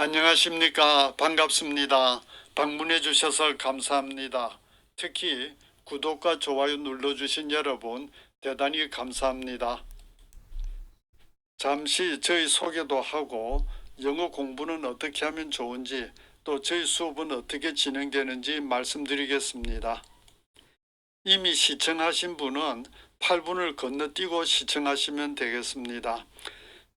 안녕하십니까. 반갑습니다. 방문해 주셔서 감사합니다. 특히 구독과 좋아요 눌러주신 여러분 대단히 감사합니다. 잠시 저희 소개도 하고 영어 공부는 어떻게 하면 좋은지 또 저희 수업은 어떻게 진행되는지 말씀드리겠습니다. 이미 시청하신 분은 8분을 건너뛰고 시청하시면 되겠습니다.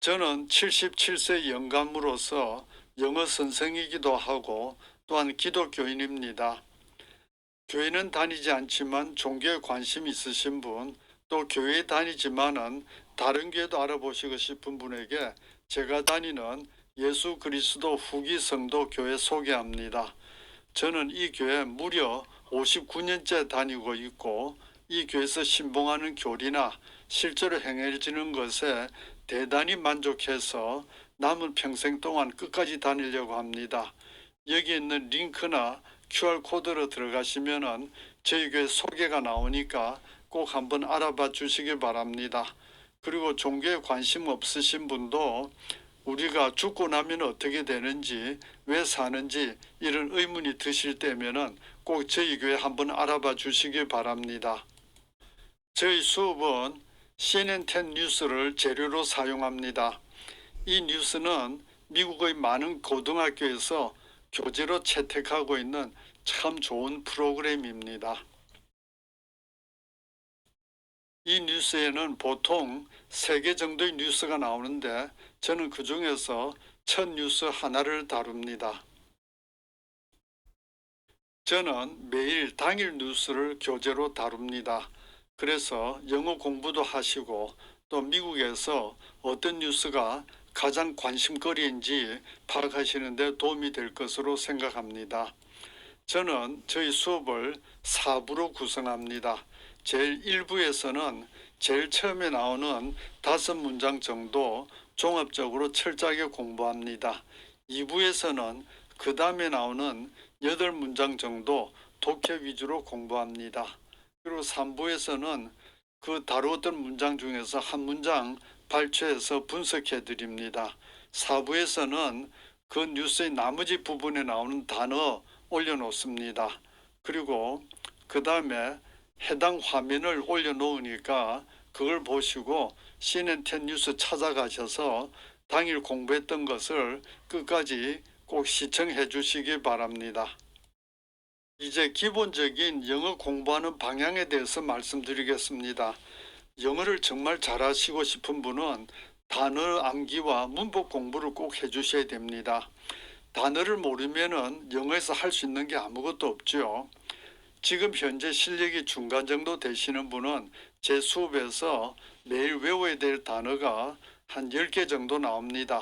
저는 77세 영감으로서 영어 선생이기도 하고 또한 기독교인입니다. 교회는 다니지 않지만 종교에 관심 있으신 분, 또 교회 다니지만은 다른 교회도 알아보시고 싶은 분에게 제가 다니는 예수 그리스도 후기 성도 교회 소개합니다. 저는 이 교회 무려 59년째 다니고 있고 이 교회에서 신봉하는 교리나 실제로 행해지는 것에 대단히 만족해서 남은 평생 동안 끝까지 다니려고 합니다. 여기 있는 링크나 QR코드로 들어가시면은 저희 교회 소개가 나오니까 꼭 한번 알아봐 주시기 바랍니다. 그리고 종교에 관심 없으신 분도 우리가 죽고 나면 어떻게 되는지 왜 사는지 이런 의문이 드실 때면은 꼭 저희 교회 한번 알아봐 주시기 바랍니다. 저희 수업은 CNN10 뉴스를 재료로 사용합니다. 이 뉴스는 미국의 많은 고등학교에서 교재로 채택하고 있는 참 좋은 프로그램입니다. 이 뉴스에는 보통 세 개 정도의 뉴스가 나오는데 저는 그 중에서 첫 뉴스 하나를 다룹니다. 저는 매일 당일 뉴스를 교재로 다룹니다. 그래서 영어 공부도 하시고 또 미국에서 어떤 뉴스가 가장 관심거리인지 파악하시는데 도움이 될 것으로 생각합니다. 저는 저희 수업을 4부로 구성합니다. 제일 1부에서는 제일 처음에 나오는 다섯 문장 정도 종합적으로 철저하게 공부합니다. 2부에서는 그 다음에 나오는 여덟 문장 정도 독해 위주로 공부합니다. 그리고 3부에서는 그 다루었던 문장 중에서 한 문장 발췌해서 분석해 드립니다. 4부에서는 그 뉴스의 나머지 부분에 나오는 단어 올려놓습니다. 그리고 그 다음에 해당 화면을 올려놓으니까 그걸 보시고 CNN10 뉴스 찾아가셔서 당일 공부했던 것을 끝까지 꼭 시청해 주시기 바랍니다. 이제 기본적인 영어 공부하는 방향에 대해서 말씀드리겠습니다. 영어를 정말 잘하시고 싶은 분은 단어 암기와 문법 공부를 꼭 해주셔야 됩니다. 단어를 모르면은 영어에서 할 수 있는 게 아무것도 없죠. 지금 현재 실력이 중간 정도 되시는 분은 제 수업에서 매일 외워야 될 단어가 한 10개 정도 나옵니다.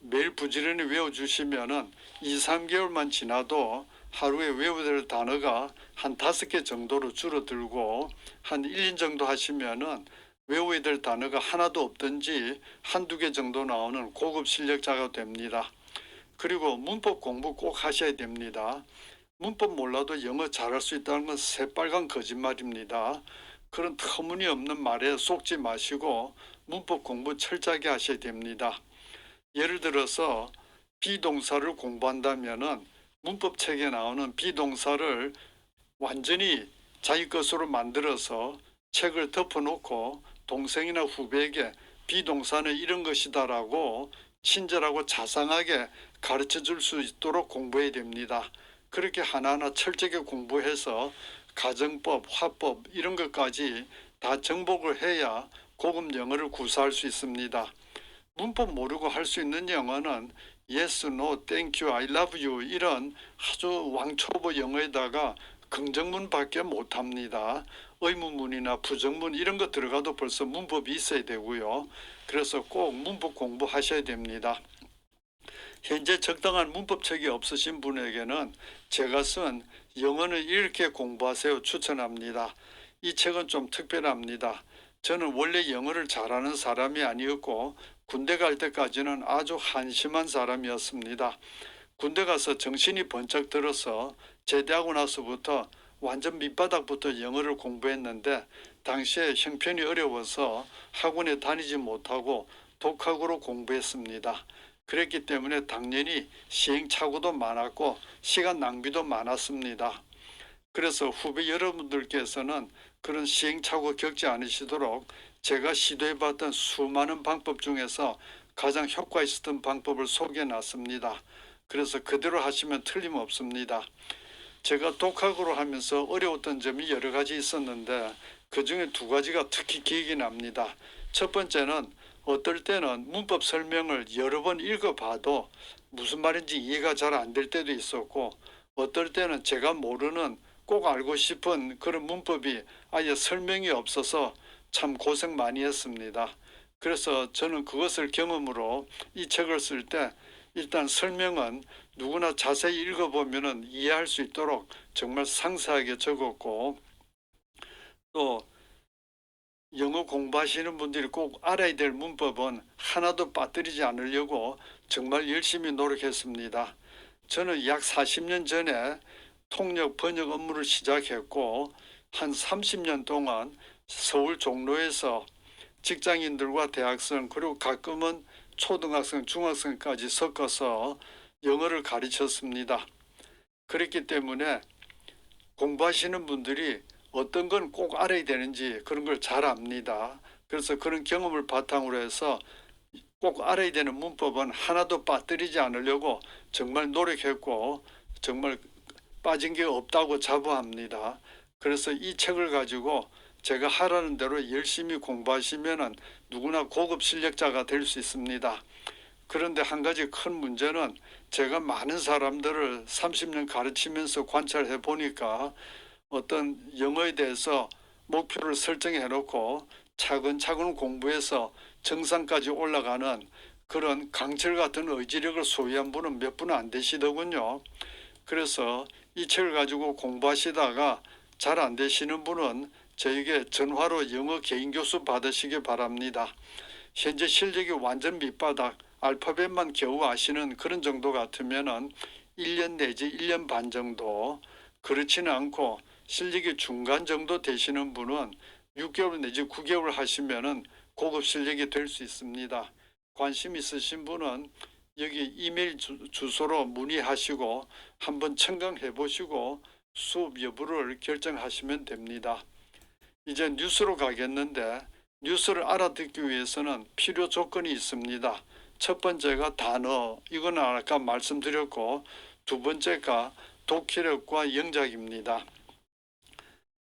매일 부지런히 외워주시면은 2, 3개월만 지나도 하루에 외워야 될 단어가 한 다섯 개 정도로 줄어들고 한 1년 정도 하시면은 외워야 될 단어가 하나도 없든지 한두 개 정도 나오는 고급 실력자가 됩니다. 그리고 문법 공부 꼭 하셔야 됩니다. 문법 몰라도 영어 잘할 수 있다는 건 새빨간 거짓말입니다. 그런 터무니없는 말에 속지 마시고 문법 공부 철저하게 하셔야 됩니다. 예를 들어서 비동사를 공부한다면은 문법 책에 나오는 비동사를 완전히 자기 것으로 만들어서 책을 덮어놓고 동생이나 후배에게 비동사는 이런 것이다라고 친절하고 자상하게 가르쳐 줄 수 있도록 공부해야 됩니다. 그렇게 하나하나 철저하게 공부해서 가정법, 화법 이런 것까지 다 정복을 해야 고급 영어를 구사할 수 있습니다. 문법 모르고 할 수 있는 영어는 yes, no, thank you, I love you 이런 아주 왕초보 영어에다가 긍정문밖에 못합니다. 의문문이나 부정문 이런 거 들어가도 벌써 문법이 있어야 되고요. 그래서 꼭 문법 공부하셔야 됩니다. 현재 적당한 문법책이 없으신 분에게는 제가 쓴 영어는 이렇게 공부하세요 추천합니다. 이 책은 좀 특별합니다. 저는 원래 영어를 잘하는 사람이 아니었고 군대 갈 때까지는 아주 한심한 사람이었습니다. 군대 가서 정신이 번쩍 들어서 제대하고 나서부터 완전 밑바닥부터 영어를 공부했는데 당시에 형편이 어려워서 학원에 다니지 못하고 독학으로 공부했습니다. 그랬기 때문에 당연히 시행착오도 많았고 시간 낭비도 많았습니다. 그래서 후배 여러분들께서는 그런 시행착오 겪지 않으시도록 제가 시도해봤던 수많은 방법 중에서 가장 효과 있었던 방법을 소개해 놨습니다. 그래서 그대로 하시면 틀림없습니다. 제가 독학으로 하면서 어려웠던 점이 여러 가지 있었는데 그 중에 두 가지가 특히 기억이 납니다. 첫 번째는 어떨 때는 문법 설명을 여러 번 읽어봐도 무슨 말인지 이해가 잘 안 될 때도 있었고 어떨 때는 제가 모르는 꼭 알고 싶은 그런 문법이 아예 설명이 없어서 참 고생 많이 했습니다. 그래서 저는 그것을 경험으로 이 책을 쓸 때 일단 설명은 누구나 자세히 읽어보면 이해할 수 있도록 정말 상세하게 적었고 또 영어 공부하시는 분들이 꼭 알아야 될 문법은 하나도 빠뜨리지 않으려고 정말 열심히 노력했습니다. 저는 약 40년 전에 통역 번역 업무를 시작했고 한 30년 동안 서울 종로에서 직장인들과 대학생 그리고 가끔은 초등학생, 중학생까지 섞어서 영어를 가르쳤습니다. 그렇기 때문에 공부하시는 분들이 어떤 건 꼭 알아야 되는지 그런 걸 잘 압니다. 그래서 그런 경험을 바탕으로 해서 꼭 알아야 되는 문법은 하나도 빠뜨리지 않으려고 정말 노력했고 정말 빠진 게 없다고 자부합니다. 그래서 이 책을 가지고 제가 하라는 대로 열심히 공부하시면은 누구나 고급 실력자가 될 수 있습니다. 그런데 한 가지 큰 문제는 제가 많은 사람들을 30년 가르치면서 관찰해 보니까 어떤 영어에 대해서 목표를 설정해 놓고 차근차근 공부해서 정상까지 올라가는 그런 강철 같은 의지력을 소유한 분은 몇 분은 안 되시더군요. 그래서 이 책을 가지고 공부하시다가 잘 안 되시는 분은 저에게 전화로 영어 개인 교수 받으시기 바랍니다. 현재 실력이 완전 밑바닥 알파벳만 겨우 아시는 그런 정도 같으면은 1년 내지 1년 반 정도 그렇지는 않고 실력이 중간 정도 되시는 분은 6개월 내지 9개월 하시면은 고급 실력이 될 수 있습니다. 관심 있으신 분은 여기 이메일 주, 주소로 문의하시고 한번 청강해 보시고 수업 여부를 결정하시면 됩니다. 이제 뉴스로 가겠는데 뉴스를 알아듣기 위해서는 필요 조건이 있습니다. 첫 번째가 단어, 이건 아까 말씀드렸고 두 번째가 독해력과 영작입니다.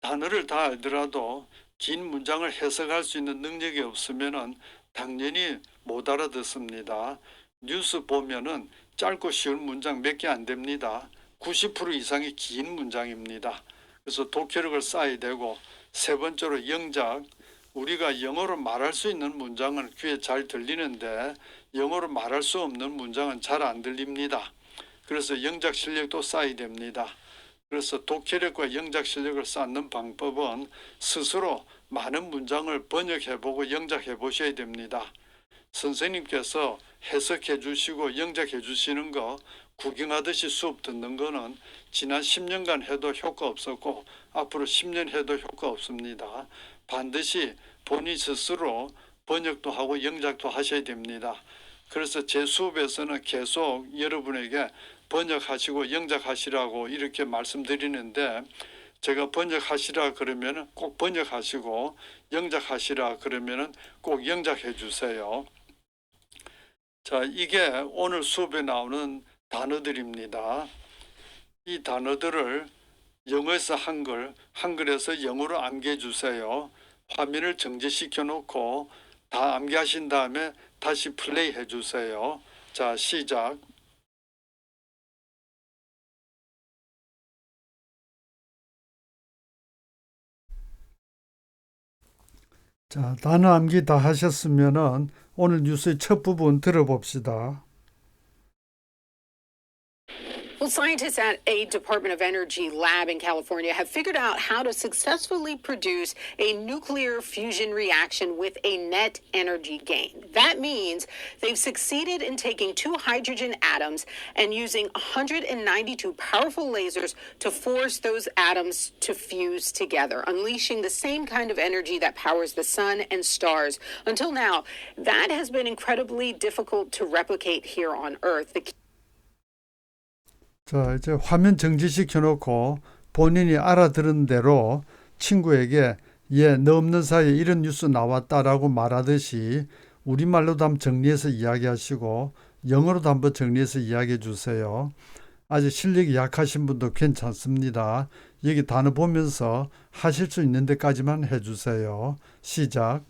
단어를 다 알더라도 긴 문장을 해석할 수 있는 능력이 없으면은 당연히 못 알아듣습니다. 뉴스 보면은 짧고 쉬운 문장 몇 개 안 됩니다. 90% 이상이 긴 문장입니다. 그래서 독해력을 쌓아야 되고 세 번째로 영작 우리가 영어로 말할 수 있는 문장은 귀에 잘 들리는데 영어로 말할 수 없는 문장은 잘 안 들립니다. 그래서 영작 실력도 쌓아야 됩니다. 그래서 독해력과 영작 실력을 쌓는 방법은 스스로 많은 문장을 번역해보고 영작해 보셔야 됩니다. 선생님께서 해석해 주시고 영작해 주시는 거 구경하듯이 수업 듣는 거는 지난 10년간 해도 효과 없었고 앞으로 10년 해도 효과 없습니다. 반드시 본인 스스로 번역도 하고 영작도 하셔야 됩니다. 그래서 제 수업에서는 계속 여러분에게 번역하시고 영작하시라고 이렇게 말씀드리는데 제가 번역하시라 그러면 꼭 번역하시고 영작하시라 그러면 꼭 영작해 주세요. 자, 이게 오늘 수업에 나오는 단어들입니다. 이 단어들을 영어에서 한글, 한글에서 영어로 암기해 주세요. 화면을 정지시켜 놓고 다 암기하신 다음에 다시 플레이 해 주세요. 자, 시작. 자, 단어 암기 다 하셨으면은 오늘 뉴스의 첫 부분 들어봅시다. Well, scientists at a Department of Energy lab in California have figured out how to successfully produce a nuclear fusion reaction with a net energy gain. That means they've succeeded in taking two hydrogen atoms and using 192 powerful lasers to force those atoms to fuse together, unleashing the same kind of energy that powers the sun and stars. Until now, that has been incredibly difficult to replicate here on Earth. The 자, 이제 화면 정지시켜 놓고 본인이 알아들은 대로 친구에게 예, 너 없는 사이에 이런 뉴스 나왔다라고 말하듯이 우리말로도 한번 정리해서 이야기하시고 영어로도 한번 정리해서 이야기해 주세요. 아직 실력이 약하신 분도 괜찮습니다. 여기 단어 보면서 하실 수 있는 데까지만 해 주세요. 시작.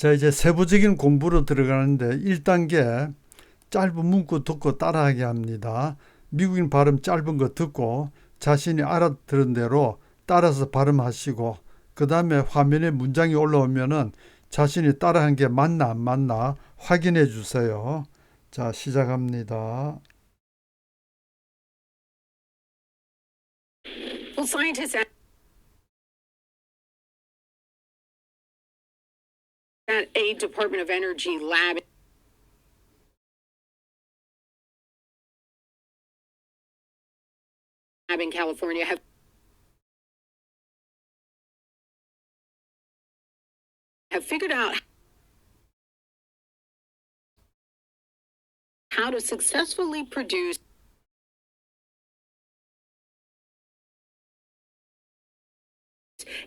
자, 이제 세부적인 공부로 들어가는데 1단계 짧은 문구 듣고 따라하게 합니다. 미국인 발음 짧은 거 듣고 자신이 알아들은 대로 따라서 발음하시고 그 다음에 화면에 문장이 올라오면은 자신이 따라한 게 맞나 안 맞나 확인해 주세요. 자, 시작합니다. Well, at a Department of Energy lab lab in California have have figured out how to successfully produce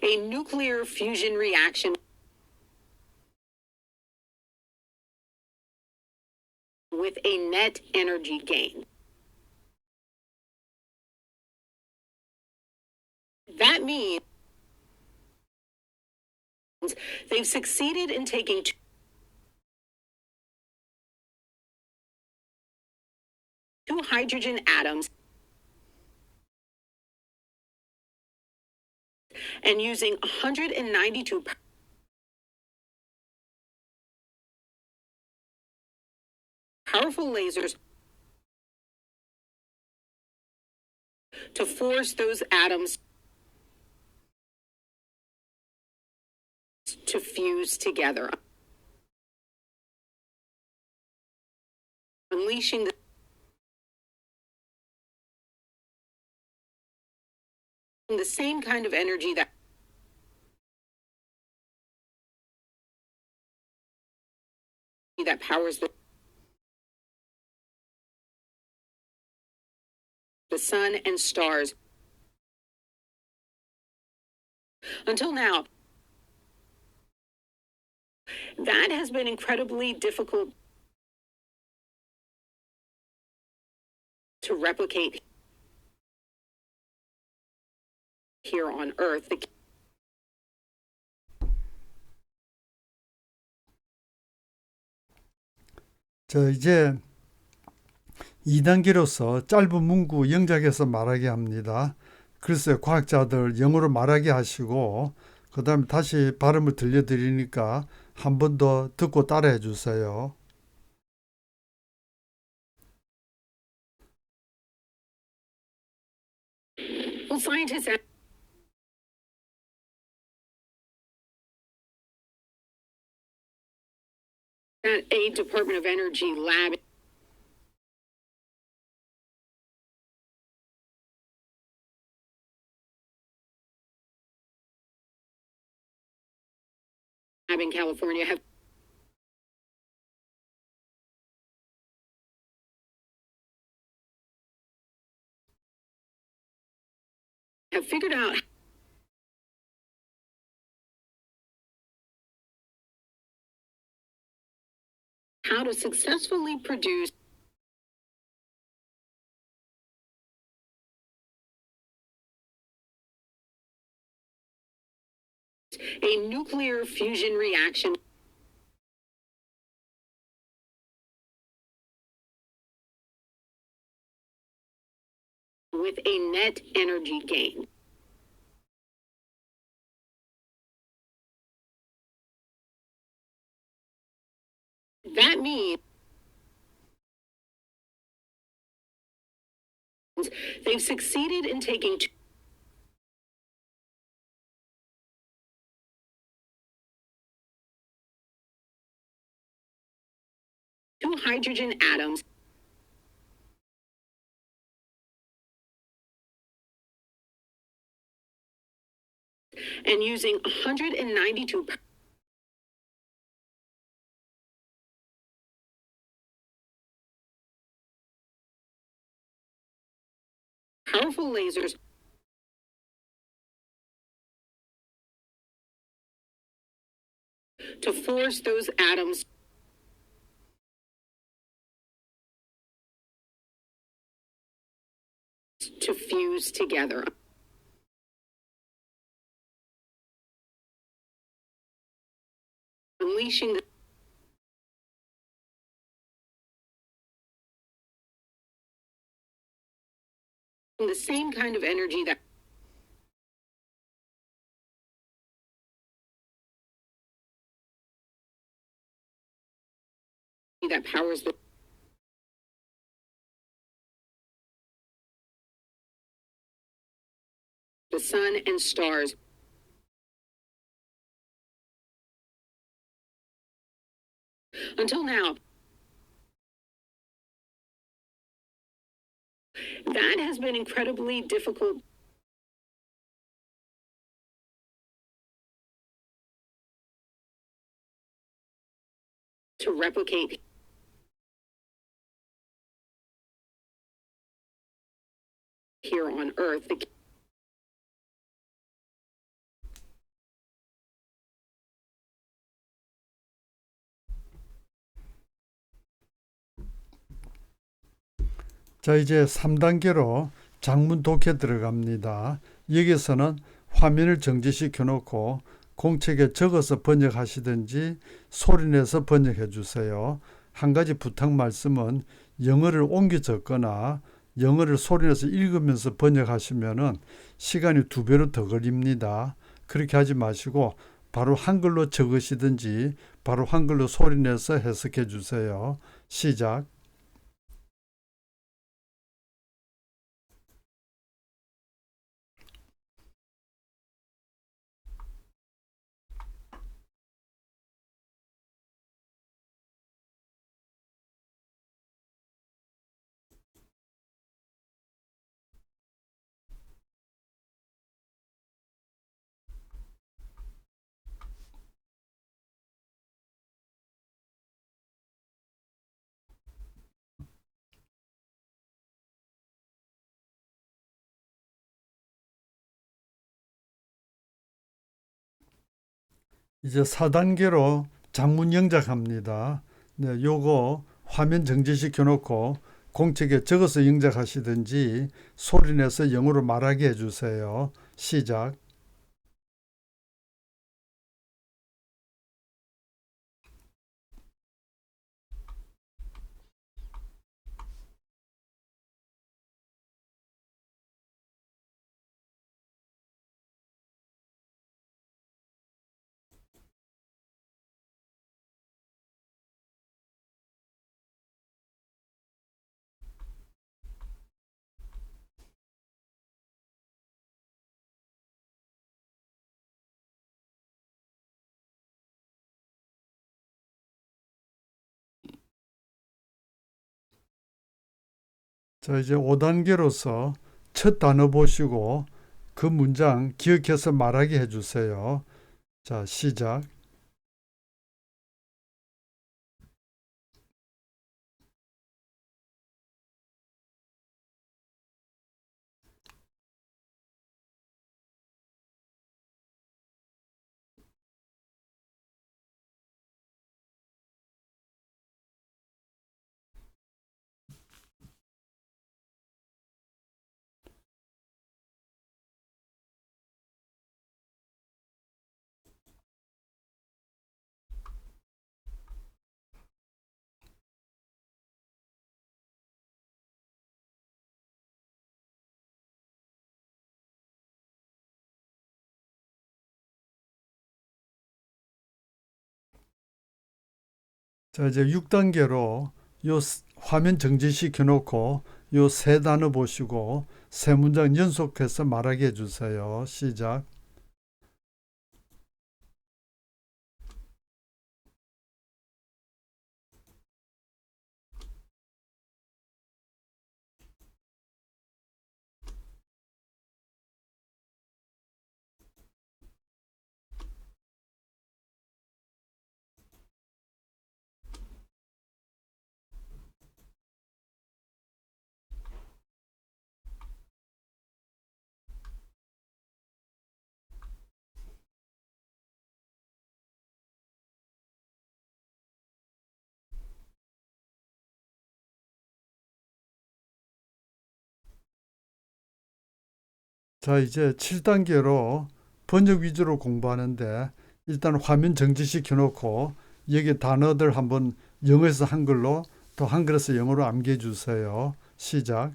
a nuclear fusion reaction with a net energy gain. That means they've succeeded in taking two hydrogen atoms and using 192 powerful lasers to force those atoms to fuse together, unleashing the same kind of energy that that powers the the sun and stars. Until now, that has been incredibly difficult to replicate here on Earth. The 자, 이제 2단계로서 짧은 문구 영작해서 말하게 합니다. 글쎄 과학자들 영어로 말하게 하시고 그 다음에 다시 발음을 들려드리니까 한 번 더 듣고 따라해 주세요. Lab in California. Have have figured out how to successfully produce a nuclear fusion reaction. with a net energy gain. That means they've succeeded in taking two hydrogen atoms. And using 192 powerful lasers. To force those atoms to fuse together. Unleashing the same kind of energy that that powers the the sun and stars. Until now, that has been incredibly difficult to replicate here on Earth. 자, 이제 3단계로 장문 독해 들어갑니다. 여기서는 화면을 정지시켜 놓고 공책에 적어서 번역하시든지 소리내서 번역해 주세요. 한 가지 부탁 말씀은 영어를 옮겨 적거나 영어를 소리내서 읽으면서 번역하시면은 시간이 두 배로 더 걸립니다. 그렇게 하지 마시고 바로 한글로 적으시든지 바로 한글로 소리내서 해석해 주세요. 시작. 이제 4단계로 장문 영작합니다. 네, 요거 화면 정지시켜 놓고 공책에 적어서 영작하시든지 소리 내서 영어로 말하게 해주세요. 시작. 자, 이제 5단계로서 첫 단어 보시고 그 문장 기억해서 말하게 해주세요. 자, 시작. 자, 이제 6단계로 요 스- 화면 정지 시켜 놓고 요 세 단어 보시고 세 문장 연속해서 말하게 해 주세요. 시작. 자, 이제 7단계로 번역 위주로 공부하는데 일단 화면 정지시켜 놓고 여기 단어들 한번 영어에서 한글로 또 한글에서 영어로 암기해 주세요. 시작.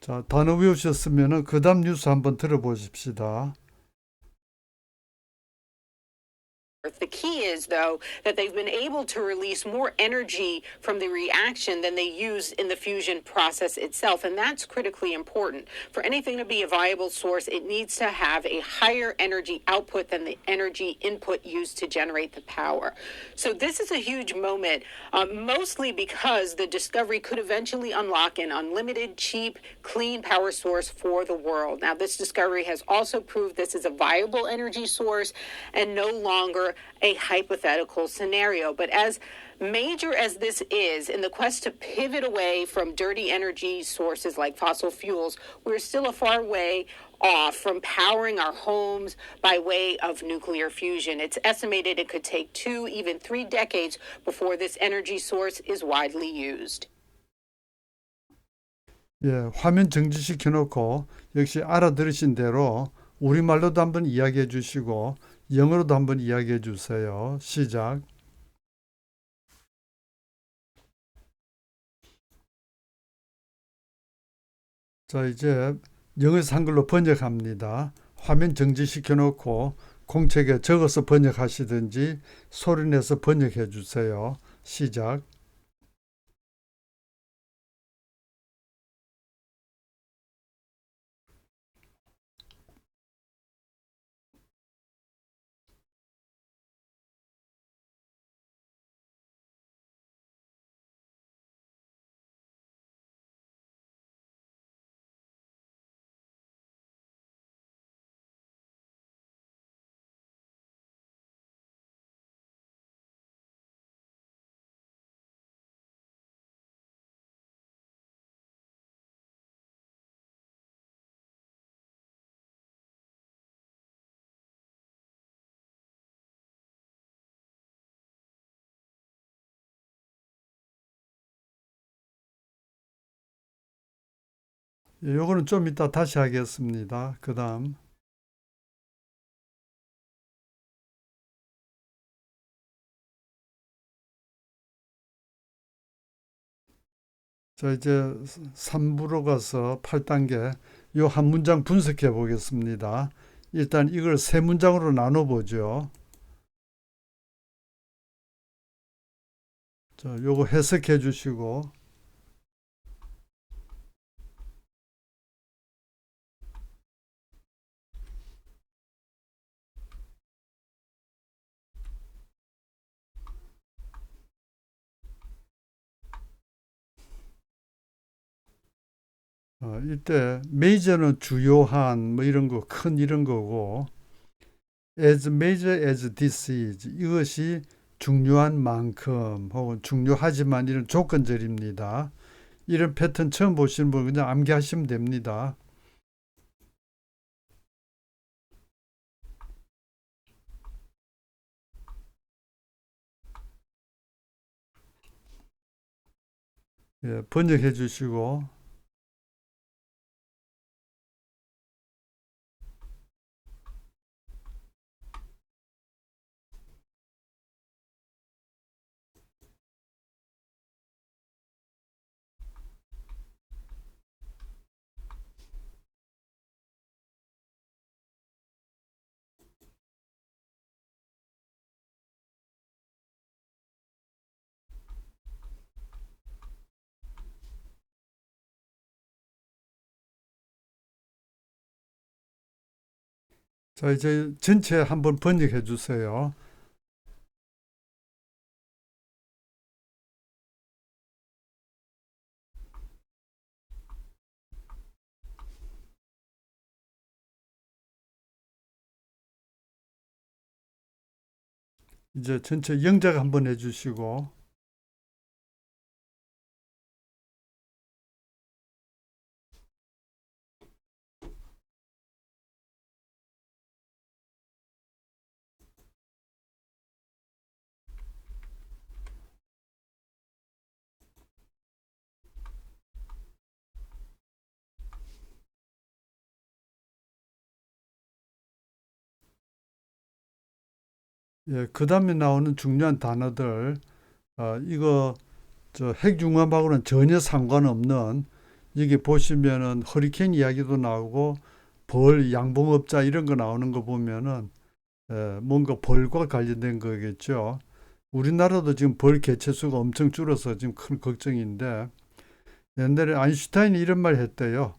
자, 단어 외우셨으면은 그다음 뉴스 한번 들어보십시다. The key is, though, that they've been able to release more energy from the reaction than they use in the fusion process itself. And that's critically important. For anything to be a viable source, it needs to have a higher energy output than the energy input used to generate the power. So, this is a huge moment, uh, mostly because the discovery could eventually unlock an unlimited, cheap, clean power source for the world. Now, this discovery has also proved this is a viable energy source and no longer a hypothetical scenario. But as major as this is in the quest to pivot away from dirty energy sources like fossil fuels, we're still a far way off from powering our homes by way of nuclear fusion. It's estimated it could take two, even three decades before this energy source is widely used. 예, 화면 정지시켜 놓고 역시 알아들으신 대로 우리말로도 한번 이야기해 주시고 영어로도 한번 이야기해 주세요. 시작. 자, 이제 영어에서 한글로 번역합니다. 화면 정지시켜 놓고 공책에 적어서 번역하시든지 소리 내서 번역해 주세요. 시작. 요거는 좀 이따 다시 하겠습니다. 그 다음. 자, 이제 3부로 가서 8단계 요 한 문장 분석해 보겠습니다. 일단 이걸 세 문장으로 나눠 보죠. 자, 요거 해석해 주시고 어, 이때 major는 주요한 뭐 이런 거 큰 이런 거고 as major as this is 이것이 중요한 만큼 혹은 중요하지만 이런 조건절입니다. 이런 패턴 처음 보시는 분 그냥 암기하시면 됩니다. 예, 번역해 주시고 자, 이제 전체 한번 번역해 주세요. 이제 전체 영작 한번 해 주시고 예, 그 다음에 나오는 중요한 단어들, 어, 이거 저 핵융합하고는 전혀 상관없는 여기 보시면은 허리케인 이야기도 나오고 벌 양봉업자 이런 거 나오는 거 보면은 에, 뭔가 벌과 관련된 거겠죠. 우리나라도 지금 벌 개체수가 엄청 줄어서 지금 큰 걱정인데 옛날에 아인슈타인이 이런 말 했대요.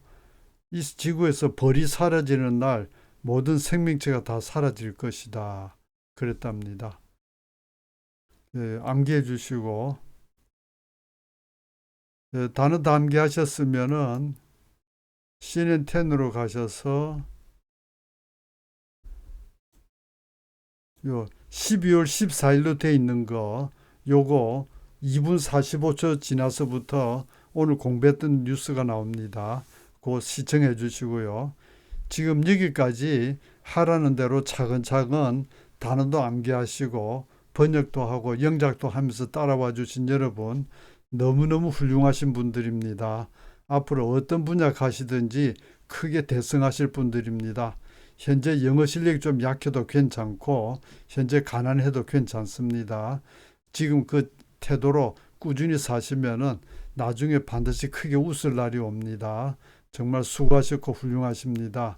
이 지구에서 벌이 사라지는 날 모든 생명체가 다 사라질 것이다. 그랬답니다. 예, 암기해 주시고 예, 단어 다 암기하셨으면은 CNN10으로 가셔서 요 12월 14일로 돼 있는 거 요거 2분 45초 지나서부터 오늘 공부했던 뉴스가 나옵니다. 그거 시청해 주시고요. 지금 여기까지 하라는 대로 차근차근 단어도 암기하시고 번역도 하고 영작도 하면서 따라와 주신 여러분 너무너무 훌륭하신 분들입니다. 앞으로 어떤 분야 가시든지 크게 대성하실 분들입니다. 현재 영어 실력이 좀 약해도 괜찮고 현재 가난해도 괜찮습니다. 지금 그 태도로 꾸준히 사시면은 나중에 반드시 크게 웃을 날이 옵니다. 정말 수고하셨고 훌륭하십니다.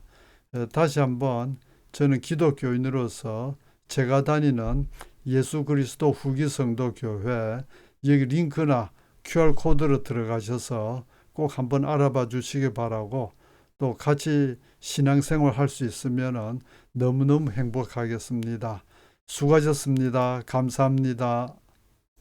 에, 다시 한번 저는 기독교인으로서 제가 다니는 예수 그리스도 후기 성도 교회 여기 링크나 QR 코드로 들어가셔서 꼭 한번 알아봐 주시기 바라고 또 같이 신앙생활 할 수 있으면은 너무너무 행복하겠습니다. 수고하셨습니다. 감사합니다.